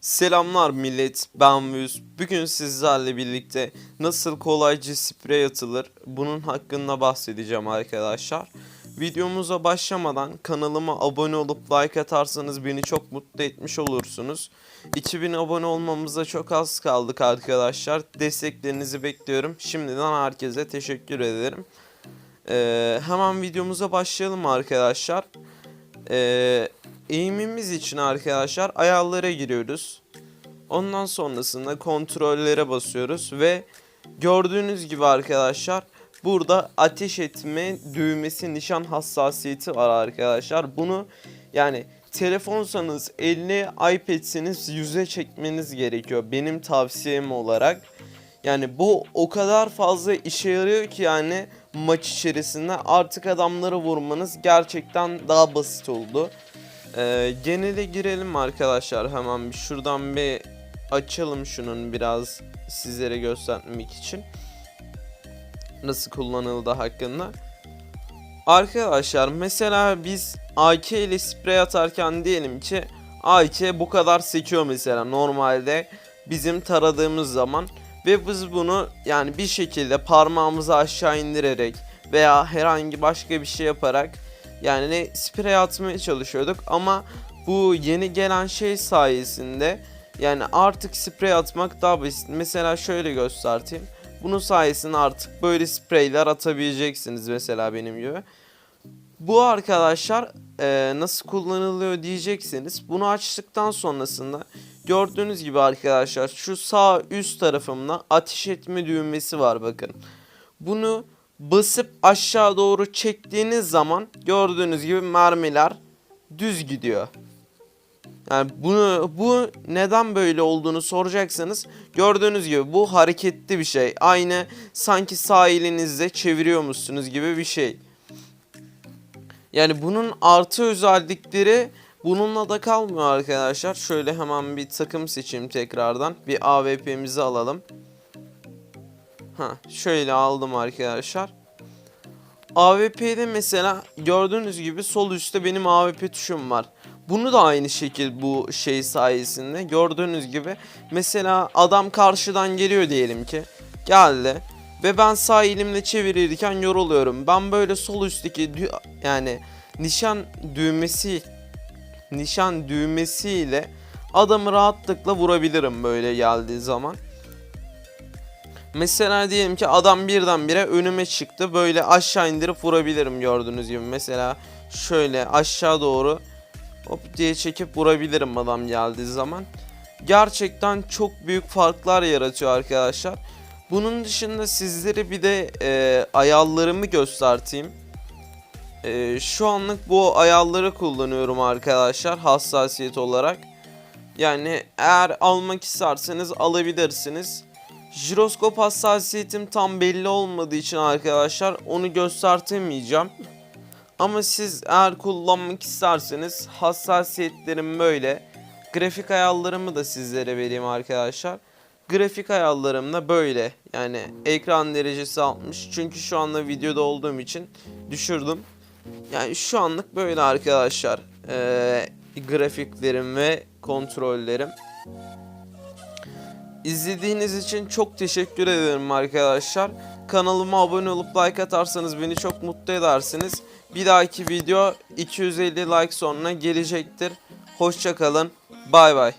Selamlar millet, ben Müz. Bugün sizlerle birlikte nasıl kolayca sprey atılır bunun hakkında bahsedeceğim arkadaşlar. Videomuza başlamadan kanalıma abone olup like atarsanız beni çok mutlu etmiş olursunuz. 2000 abone olmamıza çok az kaldık arkadaşlar. Desteklerinizi bekliyorum. Şimdiden herkese teşekkür ederim. Ee, hemen videomuza başlayalım arkadaşlar. Ee, için arkadaşlar ayarlara giriyoruz. Ondan sonrasında kontrollere basıyoruz ve gördüğünüz gibi arkadaşlar burada ateş etme düğmesi nişan hassasiyeti var arkadaşlar. Bunu yani telefonsanız 50 iPad'siniz yüze çekmeniz gerekiyor benim tavsiyem olarak. Yani bu o kadar fazla işe yarıyor ki yani maç içerisinde artık adamları vurmanız gerçekten daha basit oldu. Ee, genele girelim arkadaşlar hemen bir şuradan bir açalım şunun biraz sizlere göstermek için. Nasıl kullanıldığı hakkında. Arkadaşlar mesela biz AK ile sprey atarken diyelim ki AK bu kadar sekiyor mesela normalde bizim taradığımız zaman ve biz bunu yani bir şekilde parmağımızı aşağı indirerek veya herhangi başka bir şey yaparak yani sprey atmaya çalışıyorduk ama bu yeni gelen şey sayesinde yani artık sprey atmak daha basit. Mesela şöyle göstereyim. Bunun sayesinde artık böyle spreyler atabileceksiniz mesela benim gibi. Bu arkadaşlar e, nasıl kullanılıyor diyeceksiniz. Bunu açtıktan sonrasında gördüğünüz gibi arkadaşlar şu sağ üst tarafımda ateş etme düğmesi var bakın. Bunu basıp aşağı doğru çektiğiniz zaman gördüğünüz gibi mermiler düz gidiyor. Yani bunu bu neden böyle olduğunu soracaksanız gördüğünüz gibi bu hareketli bir şey. Aynı sanki sağ elinizle çeviriyormuşsunuz gibi bir şey. Yani bunun artı özellikleri bununla da kalmıyor arkadaşlar. Şöyle hemen bir takım seçeyim tekrardan. Bir AWP'mizi alalım. Ha, şöyle aldım arkadaşlar. AWP'de mesela gördüğünüz gibi sol üstte benim AWP tuşum var. Bunu da aynı şekil bu şey sayesinde gördüğünüz gibi mesela adam karşıdan geliyor diyelim ki geldi ve ben sağ elimle çevirirken yoruluyorum. Ben böyle sol üstteki yani nişan düğmesi nişan düğmesiyle adamı rahatlıkla vurabilirim böyle geldiği zaman. Mesela diyelim ki adam birdenbire önüme çıktı. Böyle aşağı indirip vurabilirim gördüğünüz gibi. Mesela şöyle aşağı doğru hop diye çekip vurabilirim adam geldiği zaman. Gerçekten çok büyük farklar yaratıyor arkadaşlar. Bunun dışında sizlere bir de e, ayarlarımı göstereyim. E, şu anlık bu ayarları kullanıyorum arkadaşlar hassasiyet olarak. Yani eğer almak isterseniz alabilirsiniz. Jiroskop hassasiyetim tam belli olmadığı için arkadaşlar onu göstertemeyeceğim. Ama siz eğer kullanmak isterseniz hassasiyetlerim böyle. Grafik ayarlarımı da sizlere vereyim arkadaşlar. Grafik ayarlarım da böyle. Yani ekran derecesi 60. Çünkü şu anda videoda olduğum için düşürdüm. Yani şu anlık böyle arkadaşlar. Ee, grafiklerim ve kontrollerim. İzlediğiniz için çok teşekkür ederim arkadaşlar. Kanalıma abone olup like atarsanız beni çok mutlu edersiniz. Bir dahaki video 250 like sonra gelecektir. Hoşçakalın. Bay bay.